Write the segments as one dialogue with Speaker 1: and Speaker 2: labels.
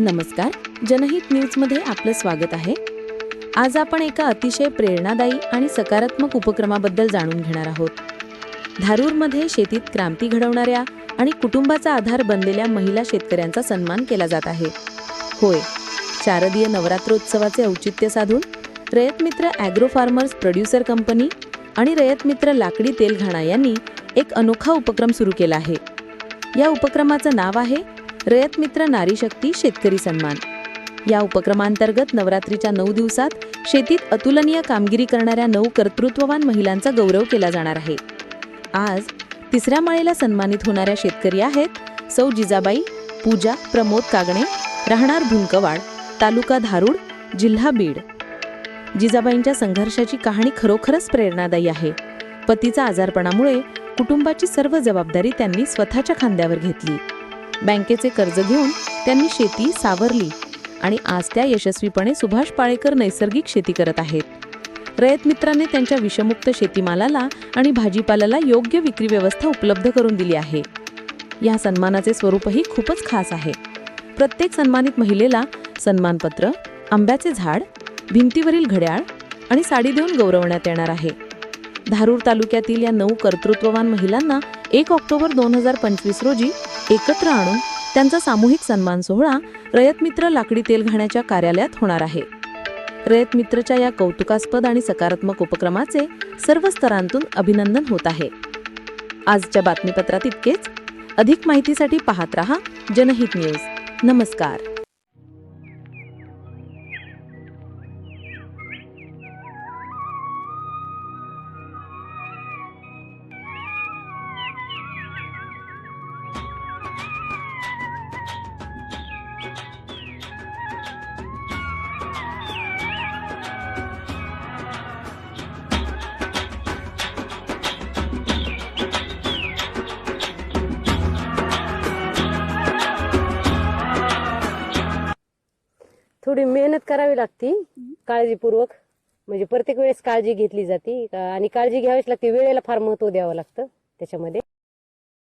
Speaker 1: नमस्कार जनहित न्यूजमध्ये आपलं स्वागत आहे. आज आपण एका अतिशय प्रेरणादायी आणि सकारात्मक उपक्रमाबद्दल जाणून घेणार आहोत. धारूरमध्ये शेतीत क्रांती घडवणाऱ्या आणि कुटुंबाचा आधार बनलेल्या महिला शेतकऱ्यांचा सन्मान केला जात आहे. होय शारदीय नवरात्रोत्सवाचे औचित्य साधून Rayatmitra agro farmers producer company आणि रयतमित्र लाकडी तेलघाणा यांनी एक अनोखा उपक्रम सुरू केला आहे. या उपक्रमाचं नाव आहे रयत मित्र नारी शक्ती शेतकरी सन्मान. या उपक्रमांतर्गत नवरात्रीच्या नऊ दिवसात शेतीत अतुलनीय कामगिरी करणाऱ्या नऊ कर्तृत्ववान महिलांचा गौरव केला जाणार आहे. आज तिसऱ्या माळेला सन्मानित होणाऱ्या शेतकरी आहेत सौ जिजाबाई पूजा प्रमोद कागणे राहणार भुंकवाड तालुका धारूड जिल्हा बीड. जिजाबाईंच्या संघर्षाची कहाणी खरोखरच प्रेरणादायी आहे. पतीचा आजारपणामुळे कुटुंबाची सर्व जबाबदारी त्यांनी स्वतःच्या खांद्यावर घेतली. बँकेचे कर्ज घेऊन त्यांनी शेती सावरली आणि आज त्या यशस्वीपणे सुभाष पाळेकर नैसर्गिक शेती करत आहेत. रयत मित्राने त्यांच्या विषमुक्त शेतीमालाला आणि भाजीपाल्याला योग्य विक्री व्यवस्था उपलब्ध करून दिली आहे. या सन्मानाचे स्वरूपही खूपच खास आहे. प्रत्येक सन्मानित महिलेला सन्मानपत्र आंब्याचे झाड भिंतीवरील घड्याळ आणि साडी देऊन गौरवण्यात येणार आहे. धारूर तालुक्यातील या नऊ कर्तृत्ववान महिलांना एक ऑक्टोबर दोन हजार पंचवीस रोजी एकत्र आणून त्यांचा सामूहिक सन्मान सोहळा रयत मित्र लाकडी तेलघाण्याच्या कार्यालयात होणार आहे. रयत मित्रच्या या कौतुकास्पद आणि सकारात्मक उपक्रमाचे सर्व स्तरांतून अभिनंदन होत आहे. आजच्या बातमीपत्रात इतकेच. अधिक माहितीसाठी पाहत रहा जनहित न्यूज. नमस्कार.
Speaker 2: थोडी मेहनत करावी लागती काळजीपूर्वक. म्हणजे प्रत्येक वेळेस काळजी घेतली जाते. आणि काळजी घ्यावीच लागते. वेळेला फार महत्त्व द्यावं लागतं त्याच्यामध्ये.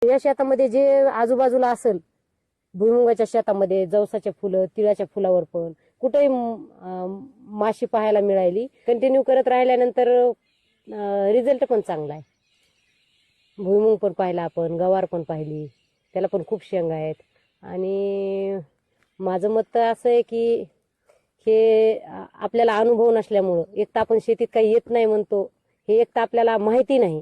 Speaker 2: या शेतामध्ये जे आजूबाजूला असेल भुईमुगाच्या शेतामध्ये जवसाच्या फुलं तिळाच्या फुलावर पण कुठेही माशी पाहायला मिळाली कंटिन्यू करत राहिल्यानंतर रिझल्ट पण चांगला आहे. भुईमुग पण पाहिला आपण गवार पण पाहिली त्याला पण खूप शेंगा आहेत. आणि माझं मत असं आहे की हे आपल्याला अनुभव नसल्यामुळं. एक तर आपण शेतीत काही येत नाही म्हणतो हे एक तर आपल्याला माहिती नाही.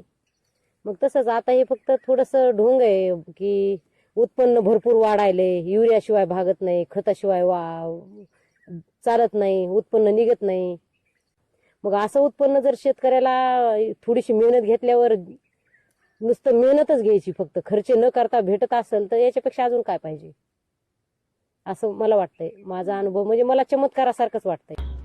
Speaker 2: मग तसंच आता हे फक्त थोडंसं ढोंग आहे की उत्पन्न भरपूर वाढायले युरियाशिवाय भागत नाही खताशिवाय वा चालत नाही उत्पन्न निघत नाही. मग असं उत्पन्न जर शेतकऱ्याला थोडीशी मेहनत घेतल्यावर नुसतं मेहनतच घ्यायची फक्त. खर्च न करता भेटत असेल तर याच्यापेक्षा अजून काय पाहिजे? असं मला वाटतंय. माझा अनुभव म्हणजे मला चमत्कारासारखंच वाटतंय.